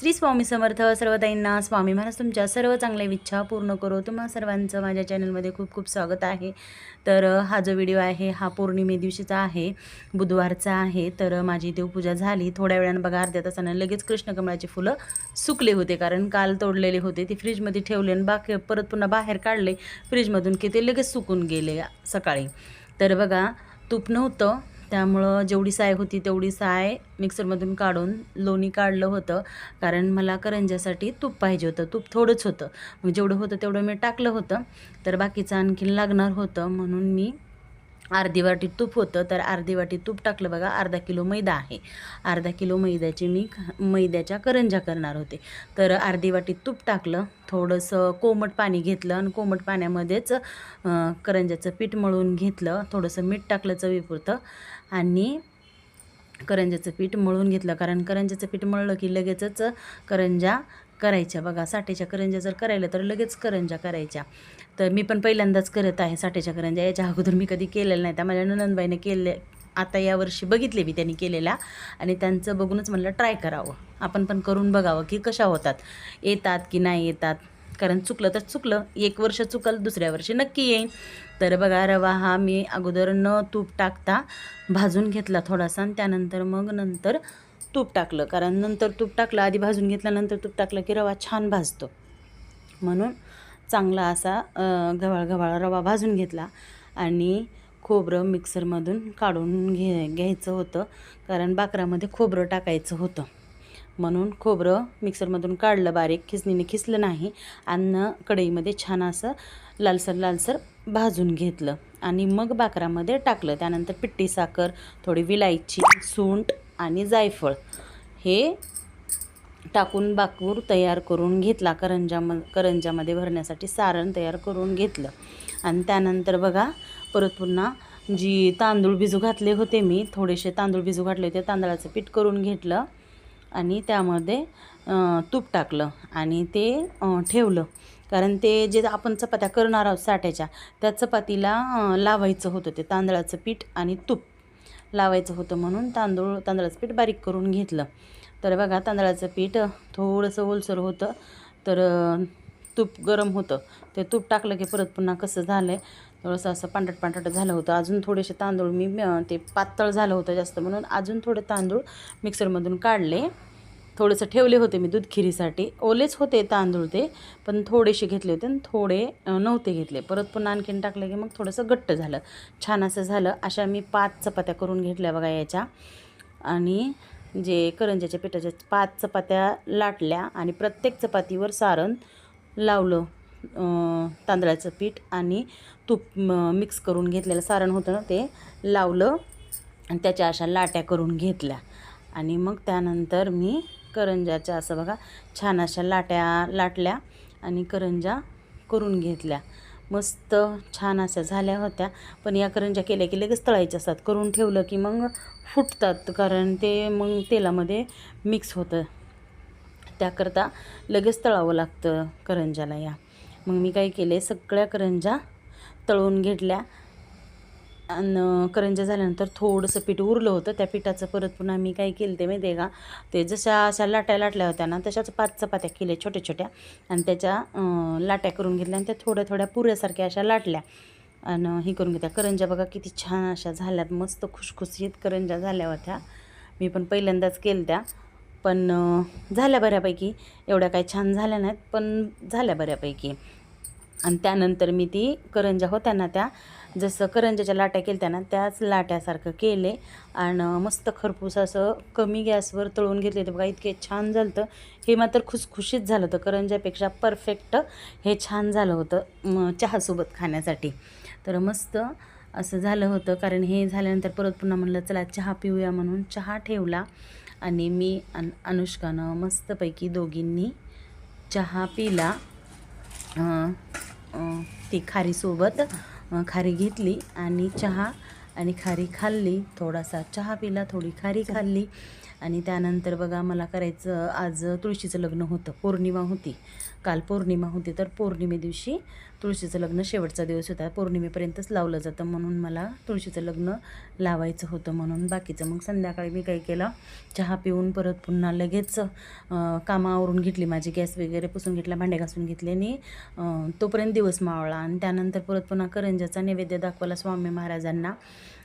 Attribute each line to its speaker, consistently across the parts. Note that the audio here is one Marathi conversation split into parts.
Speaker 1: श्री स्वामी समर्थ सर्वताईंना स्वामी महाराज तुमच्या सर्व चांगल्या इच्छा पूर्ण करो. तुम्हा सर्वांचं माझ्या चॅनलमध्ये खूप खूप स्वागत आहे. तर हा जो व्हिडिओ आहे हा पौर्णिमे दिवशीचा आहे बुधवारचा आहे. तर माझी देवपूजा झाली. थोड्या वेळानं बघा अर्ध्या तासानं लगेच कृष्णकमळाची फुलं सुकले होते. कारण काल तोडलेले होते. ते फ्रीजमध्ये ठेवले आणि बाकी परत पुन्हा बाहेर काढले. फ्रीजमधून की ते लगेच सुकून गेले सकाळी. तर बघा तूप नव्हतं. त्यामुळं जेवढी साय होती तेवढी साय मिक्सरमधून काढून लोणी काढलं होतं. कारण मला करंज्यासाठी तूप पाहिजे होतं. तूप थोडंच होतं. मग जेवढं होतं तेवढं मी टाकलं होतं. तर बाकीचं आणखीन लागणार होतं. म्हणून मी अर्धी वाटी तूप होतं तर अर्धी वाटी तूप टाकलं बघा अर्धा किलो मैदा आहे. अर्धा किलो मैद्याची मी मैद्याच्या करंज्या करणार होते. तर अर्धी वाटी तूप टाकलं थोडंसं कोमट पाणी घेतलं आणि कोमट पाण्यामध्येच करंजाचं करंज्याचं पीठ मळून घेतलं थोडंसं मीठ टाकलं चवीपुरतं आणि करंज्याचं पीठ मळून घेतलं. कारण करंज्याचं पीठ मळलं की लगेचच करंज्या करायच्या. बघा साठेच्या करंज्या जर करायला तर लगेच करंज्या करायच्या. तर मी पण पहिल्यांदाच करत आहे साठेच्या करंज्या. याच्या अगोदर मी कधी केलेलं नाही त्या माझ्या ननंदबाईने केले आता यावर्षी बघितले मी त्यांनी केलेल्या. आणि त्यांचं बघूनच म्हणलं ट्राय करावं. आपण पण करून बघावं की कशा होतात. येतात की नाही येतात. कारण चुकलं तर चुकलं. एक वर्ष चुकल दुसऱ्या वर्षी नक्की येईन. तर बघा रवा हा मी अगोदर न तूप टाकता भाजून घेतला थोडासा. आणि त्यानंतर मग नंतर तूप टाकलं. कारण नंतर तूप टाकलं आधी भाजून घेतल्यानंतर तूप टाकलं की रवा छान भाजतो. म्हणून चांगला असा गव्हाळ गव्हाळ रवा भाजून घेतला आणि खोबरं मिक्सरमधून काढून घे घ्यायचं होतं. कारण बाकरामध्ये खोबरं टाकायचं होतं. म्हणून खोबरं मिक्सरमधून काढलं बारीक खिसणीने खिसलं नाही. अन्न कढईमध्ये छान असं लालसर लालसर भाजून घेतलं. आणि मग बाकरामध्ये टाकलं. त्यानंतर पिट्टी साखर थोडी विलायची सुंठ आणि जायफळ. हे टाकून बाकूर तयार करून घेतला करंजाम करंजामध्ये भरण्यासाठी सारण तयार करून घेतलं. आणि त्यानंतर बघा परत पुन्हा जी तांदूळ भिजू घातले होते मी थोडेसे तांदूळ भिजू घातले होते तांदळाचं पीठ करून घेतलं आणि त्यामध्ये तूप टाकलं आणि ते ठेवलं. कारण ते जे आपण चपात्या करणार आहोत साठ्याच्या त्या चपातीला लावायचं होतं ते तांदळाचं पीठ आणि तूप. लावायचं होतं म्हणून तांदूळ तांदळाचं पीठ बारीक करून घेतलं. तर बघा तांदळाचं पीठ थोडंसं ओलसर होतं तर तूप गरम होतं. ते तूप टाकलं की परत पुन्हा कसं झालं आहे थोडंसं असं पांढरट पांढरट झालं होतं. अजून थोडेसे तांदूळ मी ते पातळ झालं होतं जास्त म्हणून अजून थोडे तांदूळ मिक्सरमधून काढले. थोडंसं ठेवले होते मी दूध खिरीसाठी. ओलेच होते तांदूळ ते पण थोडेसे घेतले होते आणि थोडे नव्हते घेतले. परत पुन्हा आणखीन टाकले की मग थोडंसं घट्ट झालं. छान असं झालं. अशा मी पाच चपात्या करून घेतल्या बघा याच्या. आणि जे करंजाच्या पिठाच्या पाच चपात्या लाटल्या आणि प्रत्येक चपातीवर सारण लावलं तांदळाचं पीठ आणि तूप मिक्स करून घेतलेलं सारण होतं ना ते लावलं आणि त्याच्या अशा लाट्या करून घेतल्या. आणि मग त्यानंतर मी करंजाच्या असं बघा छान अशा लाट्या लाटल्या आणि करंजा करून घेतल्या. मस्त छान अशा झाल्या होत्या. पण या करंजा केल्या की लगेच तळायच्या असतात. करून ठेवलं की मग फुटतात कारण ते मग तेलामध्ये मिक्स होतं. त्याकरता लगेच तळावं लागतं करंजाला या. मग मी काय केले सगळ्या करंजा तळून घेतल्या. आणि करंजा झाल्यानंतर थोडंसं पीठ उरलं होतं. त्या पिठाचं परत पुन्हा मी काय केलं ते माहिती आहे का? ते जशा अशा लाट्या लाटल्या होत्या ना तशाच पाच चपात्या केल्या छोट्या छोट्या. आणि त्याच्या लाट्या करून घेतल्या आणि त्या थोड्या थोड्या पुऱ्यासारख्या अशा लाटल्या. आणि हे करून घेतल्या. करंजा बघा किती छान अशा झाल्यात. मस्त खुशखुशीत करंजा झाल्या होत्या. मी पण पहिल्यांदाच केल्या त्या पण झाल्या बऱ्यापैकी. एवढ्या काही छान झाल्या नाहीत पण झाल्या बऱ्यापैकी. आणि त्यानंतर मी ती करंजा होत्या ना त्या जसं करंजाच्या लाट्या केल्या ना त्याच लाट्यासारखं केले. आणि मस्त खरपूस असं कमी गॅसवर तळून घेतले होते. बघा इतके छान झालं होतं हे मात्र खुसखुशीत झालं होतं. करंजापेक्षा परफेक्ट हे छान झालं होतं चहासोबत खाण्यासाठी. तर मस्त असं झालं होतं. कारण हे झाल्यानंतर परत पुन्हा म्हणलं चला चहा पिऊया म्हणून चहा ठेवला. आणि मी अन अनुष्कानं मस्तपैकी दोघींनी चहा पिला. ती खारीसोबत. खारी घेतली आणि चहा आणि खारी खाल्ली. थोडासा चहा पिला थोडी खारी खाल्ली. आणि त्यानंतर बघा मला करायचं आज तुळशीचं लग्न होतं. पौर्णिमा होती. काल पौर्णिमा होती तर पौर्णिमे दिवशी तुळशीचं लग्न शेवटचा दिवस होता. पौर्णिमेपर्यंतच लावलं जातं म्हणून मला तुळशीचं लग्न लावायचं होतं म्हणून. बाकीचं मग संध्याकाळी मी काही केलं चहा पिऊन परत पुन्हा लगेच कामावरून घेतली माझी. गॅस वगैरे पुसून घेतला भांडे घासून घेतले आणि तोपर्यंत दिवस मावळा आणि त्यानंतर परत पुन्हा करंजाचा नैवेद्य दाखवला स्वामी महाराजांना.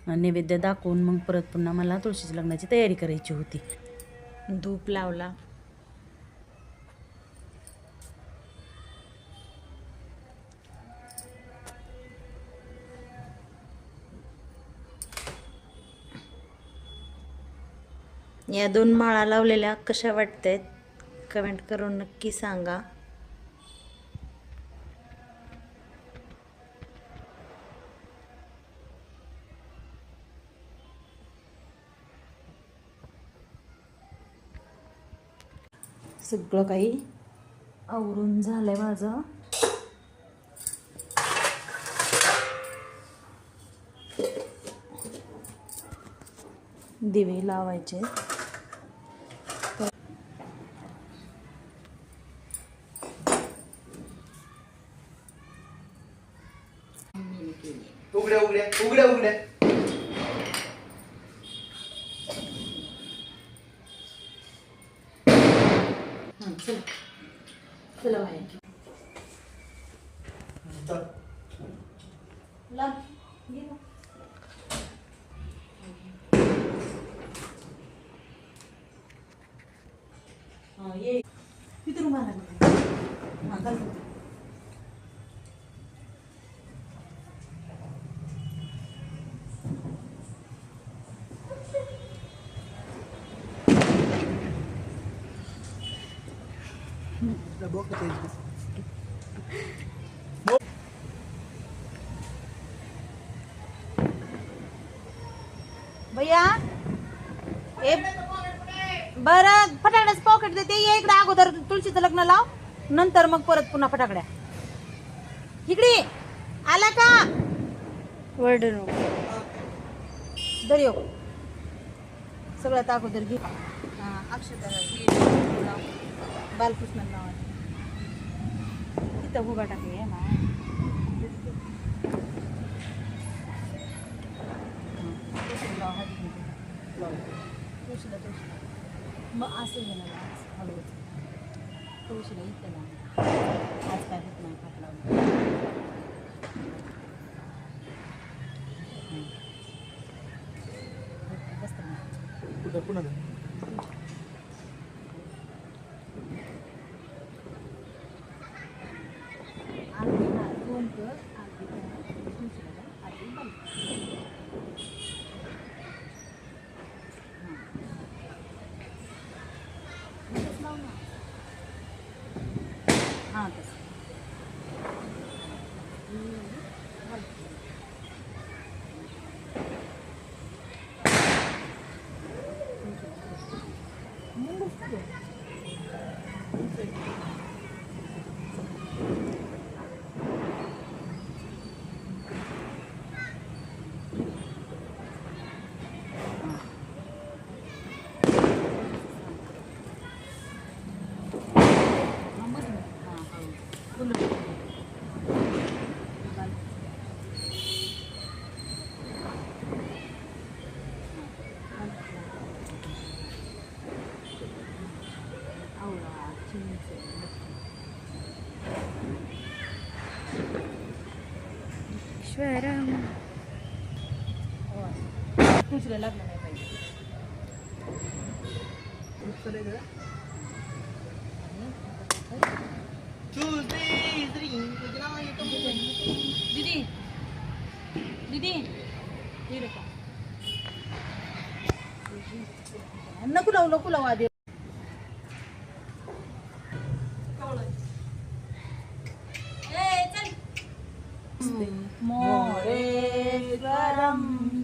Speaker 1: नैवेद्य दाखवून मग परत पुन्हा मला तुळशीच्या लग्नाची तयारी करायची होती.
Speaker 2: धूप लावला. या दोन माळा लावलेल्या कशा वाटत आहेत कमेंट करून नक्की सांगा.
Speaker 1: सगळं काही आवरून झालंय माझं. दिवे लावायचे.
Speaker 3: उघड्या उघड्या उघड्या उघड्या
Speaker 1: चला चला बाहेर
Speaker 3: चल.
Speaker 1: ये किती रुमाल हां घाल
Speaker 2: भैया ए बरं फटाकड्याच पॉकेट देते ये इकडे अगोदर तुळशीचं लग्न लाव नंतर मग परत पुन्हा फटाकड्या इकडे आला का वर्ड दर येऊ सगळ्यात अगोदर घे हा लाव. बालकृष्ण नाव तिथं उभा टाकली आहे ना. तुळशीला तुळशीला मग असं घेणार ना हळू. तुळशीला इथं ना आज काय होत नाही पाठ बसतं
Speaker 3: कुठं पुन्हा
Speaker 2: आरती हा, दोन कर आरती करा तुळशीला जा आरती बंद हां लाव ना हां तसं हां हळू फुलं आवळा चिंच लागलं नाही पाहिजे दीदी दीदी नको लावू नको लावू आधी.